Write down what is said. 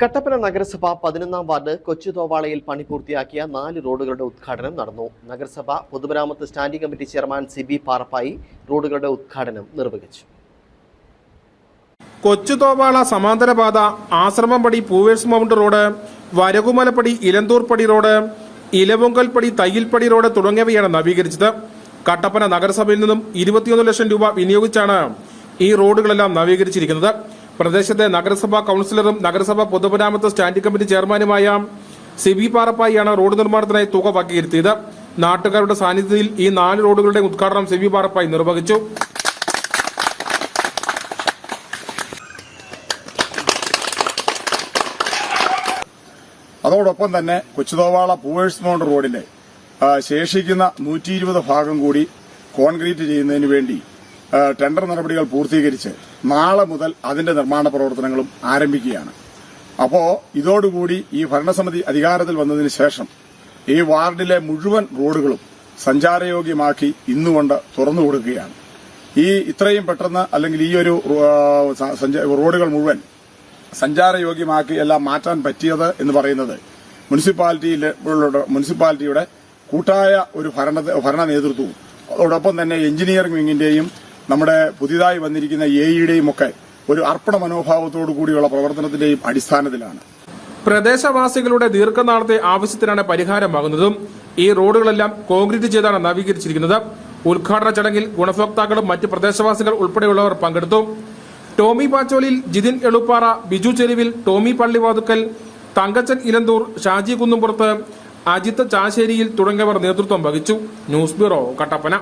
കട്ടപ്പന നഗരസഭ പതിനൊന്നാം വാർഡ് കൊച്ചുതോവാളയിൽ പണി പൂർത്തിയാക്കിയ നാല് റോഡുകളുടെ ഉദ്ഘാടനം നടന്നു. നഗരസഭ പൊതുമരാമത്ത് standing committee chairman C B Parappayi റോഡുകളുടെ ഉദ്ഘാടനം നിർവഹിച്ചു. Kochuthovala സമാന്തരപാത Ashramampadi Poovers mount road Varakumalappadi Elanthoorppadi road Elavunkalppadi Thayyilppadi road തുടങ്ങിയവയാണ് നവീകരിച്ചത്. കട്ടപ്പന നഗരസഭയിൽ നിന്നും ഇരുപത്തിയൊന്ന് ലക്ഷം രൂപ വിനിയോഗിച്ചാണ് ഈ റോഡുകളെല്ലാം നവീകരിച്ചിരിക്കുന്നത്. പ്രദേശത്തെ നഗരസഭാ കൌൺസിലറും നഗരസഭാ പൊതുമരാമത്ത് സ്റ്റാൻഡിംഗ് കമ്മിറ്റി ചെയർമാനുമായ സി സിബി പാറപ്പായിയാണ് റോഡ് നിർമ്മാണത്തിനായി തുക വകയിരുത്തിയത്. നാട്ടുകാരുടെ സാന്നിധ്യത്തിൽ ഈ നാല് റോഡുകളുടെ ഉദ്ഘാടനം സി സിബി പാറപ്പായി നിർവഹിച്ചു. അതോടൊപ്പം തന്നെ കൊച്ചുതോവാള പൂവേഴ്സ് മൗണ്ട് റോഡിലെ ശേഷിക്കുന്ന നൂറ്റി ഭാഗം കൂടി കോൺക്രീറ്റ് ചെയ്യുന്നതിന് വേണ്ടി ടെൻഡർ നടപടികൾ പൂർത്തീകരിച്ച് നാളെ മുതൽ അതിന്റെ നിർമ്മാണ പ്രവർത്തനങ്ങളും ആരംഭിക്കുകയാണ്. അപ്പോ ഇതോടുകൂടി ഈ ഭരണസമിതി അധികാരത്തിൽ വന്നതിന് ശേഷം ഈ വാർഡിലെ മുഴുവൻ റോഡുകളും സഞ്ചാരയോഗ്യമാക്കി ഇന്നുകൊണ്ട് തുറന്നു കൊടുക്കുകയാണ്. ഈ ഇത്രയും പെട്ടെന്ന് അല്ലെങ്കിൽ ഈ ഒരു റോഡുകൾ മുഴുവൻ സഞ്ചാരയോഗ്യമാക്കി എല്ലാം മാറ്റാൻ പറ്റിയത് എന്ന് പറയുന്നത് മുനിസിപ്പാലിറ്റിയിലെ മുനിസിപ്പാലിറ്റിയുടെ കൂട്ടായ ഒരു ഭരണ നേതൃത്വവും അതോടൊപ്പം തന്നെ എഞ്ചിനീയറിംഗ് വിങ്ങിന്റെയും നമ്മുടെ പുതിയതായി വന്നിരിക്കുന്ന എയുടെയും ഒക്കെ ഒരു അർപ്പണ മനോഭാവത്തോടു കൂടിയുള്ള പ്രവർത്തനത്തിന്റെയും അടിസ്ഥാനത്തിലാണ്. പ്രദേശവാസികളുടെ ദീർഘനാളത്തെ ആവശ്യത്തിനാണ് പരിഹാരമാകുന്നതും ഈ റോഡുകളെല്ലാം കോൺക്രീറ്റ് ചെയ്താണ് നവീകരിച്ചിരിക്കുന്നത്. ഉദ്ഘാടന ചടങ്ങിൽ ഗുണഭോക്താക്കളും മറ്റ് പ്രദേശവാസികൾ ഉൾപ്പെടെയുള്ളവർ പങ്കെടുത്തു. ടോമി പാച്ചോലിൽ ജിതിൻ എളുപ്പാറ ബിജു ചെരുവിൽ ടോമി പള്ളിവാതുക്കൽ തങ്കച്ചൻ ഇലന്തൂർ ഷാജി കുന്നുംപുറത്ത് അജിത്ത് ചാശ്ശേരിയിൽ തുടങ്ങിയവർ നേതൃത്വം വഹിച്ചു. News bureau Kattappana.